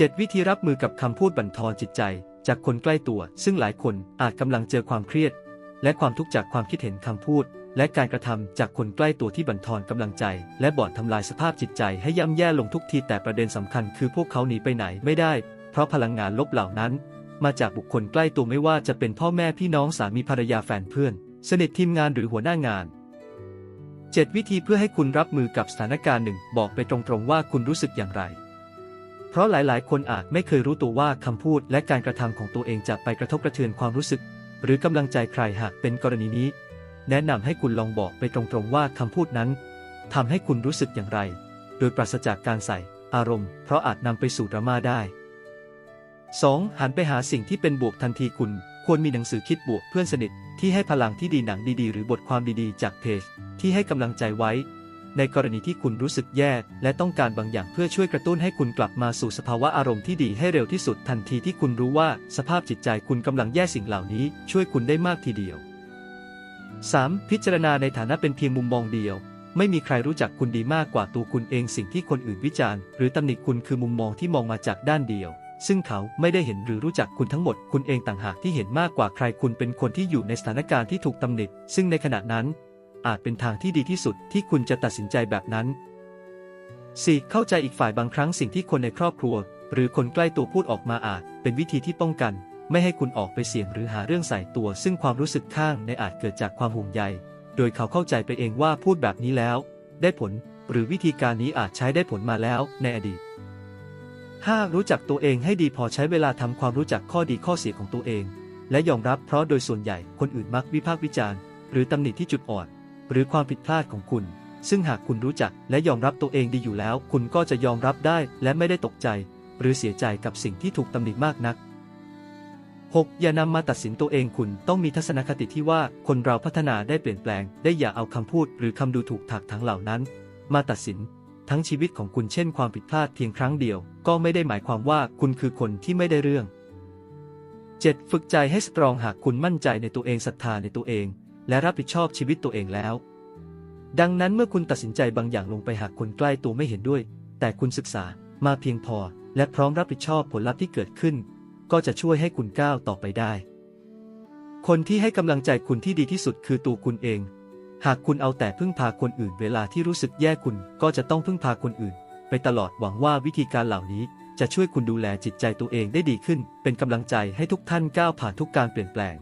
7 วิธีรับมือกับคำพูดบั่นทอนจิตใจ จากคนใกล้ตัว ซึ่งหลายคนอาจกำลังเจอความเครียด และความทุกข์จากความคิดเห็นคำพูด และการกระทำจากคนใกล้ตัวที่บั่นทอนกำลังใจ และบ่อนทำลายสภาพจิตใจให้ย่ำแย่ลงทุกทีแต่ประเด็นสำคัญคือพวกเขาหนีไปไหนไม่ได้ เพราะพลังงานลบเหล่านั้น มาจากบุคคลใกล้ตัวไม่ว่าจะเป็นพ่อแม่พี่น้องสามีภรรยาแฟนเพื่อน สนิททีมงานหรือหัวหน้างาน 7 วิธีเพื่อให้คุณรับมือกับสถานการณ์หนึ่งบอกไปตรงๆว่าคุณรู้สึกอย่างไร เพราะหลายๆ คนอาจไม่เคยรู้ตัวว่าคำพูดและการกระทำของตัวเองจะไปกระทบกระเทือนความรู้สึก หรือกำลังใจใครหากเป็นกรณีนี้ แนะนำให้คุณลองบอกไปตรงๆว่าคำพูดนั้นทำให้คุณรู้สึกอย่างไร โดยปราศจากการใส่อารมณ์ เพราะอาจนำไปสู่ดราม่าได้ 2. หันไปหาสิ่งที่เป็นบวกทันทีคุณ ควรมีหนังสือคิดบวกเพื่อนสนิท ที่ให้พลังที่ดีหนังดีๆ หรือบทความดีๆ จากเพจ ที่ให้กำลังใจไว้ ในกรณีที่คุณรู้สึกแย่และต้องการบางอย่างเพื่อช่วยกระตุ้นให้คุณกลับมาสู่สภาวะอารมณ์ที่ดีให้เร็วที่สุดทันทีที่คุณรู้ว่าสภาพจิตใจคุณกำลังแย่สิ่งเหล่านี้ ช่วยคุณได้มากทีเดียว 3. พิจารณาในฐานะเป็นเพียงมุมมองเดียว ไม่มีใครรู้จักคุณดีมากกว่าตัวคุณเองสิ่งที่คนอื่นวิจารณ์ หรือตำหนิคุณคือมุมมองที่มองมาจากด้านเดียว ซึ่งเขาไม่ได้เห็นหรือรู้จักคุณทั้งหมด คุณเองต่างหากที่เห็นมากกว่าใครคุณเป็นคนที่อยู่ในสถานการณ์ที่ถูกตำหนิซึ่งในขณะนั้น อาจเป็นทางที่ดีที่สุดที่คุณจะตัดสินใจแบบนั้น 4. เข้าใจอีกฝ่ายบางครั้งสิ่งที่คนในครอบครัว หรือคนใกล้ตัวพูดออกมาอาจ เป็นวิธีที่ป้องกัน ไม่ให้คุณออกไปเสี่ยงหรือหาเรื่องใส่ตัว ซึ่งความรู้สึกข้างในอาจเกิดจากความห่วงใย โดยเขาเข้าใจไปเองว่าพูดแบบนี้แล้ว ได้ผล หรือวิธีการนี้อาจใช้ได้ผลมาแล้วในอดีต 5. รู้จักตัวเองให้ดีพอใช้เวลาทำความรู้จักข้อดีข้อเสียของตัวเอง และยอมรับเพราะโดยส่วนใหญ่คนอื่นมักวิพากษ์วิจารณ์ หรือตำหนิที่จุดอ่อน หรือความผิดพลาดของคุณ ซึ่งหากคุณรู้จักและยอมรับตัวเองดีอยู่แล้ว คุณก็จะยอมรับได้และไม่ได้ตกใจ หรือเสียใจกับสิ่งที่ถูกตำหนิมากนัก 6. อย่านำมาตัดสินตัวเองคุณต้องมีทัศนคติที่ว่าคนเราพัฒนาได้เปลี่ยนแปลง ได้อย่าเอาคำพูด หรือคำดูถูกถักถังเหล่านั้น มาตัดสิน ทั้งชีวิตของคุณเช่นความผิดพลาดเพียงครั้งเดียว ก็ไม่ได้หมายความว่าคุณคือคนที่ไม่ได้เรื่อง 7. ฝึกใจให้สตรองหากคุณมั่นใจในตัวเองศรัทธาในตัวเอง และรับผิดชอบชีวิตตัวเองแล้ว ดังนั้นเมื่อคุณตัดสินใจบางอย่างลงไปหากคนใกล้ตัวไม่เห็นด้วย แต่คุณศึกษามาเพียงพอ และพร้อมรับผิดชอบผลลัพธ์ที่เกิดขึ้น ก็จะช่วยให้คุณก้าวต่อไปได้ คนที่ให้กำลังใจคุณที่ดีที่สุดคือตัวคุณเอง หากคุณเอาแต่พึ่งพาคนอื่น เวลาที่รู้สึกแย่คุณก็จะต้องพึ่งพาคนอื่น ไปตลอดหวังว่าวิธีการเหล่านี้จะช่วยคุณดูแลจิตใจตัวเองได้ดีขึ้น เป็นกำลังใจให้ทุกท่านก้าวผ่านทุกการเปลี่ยนแปลง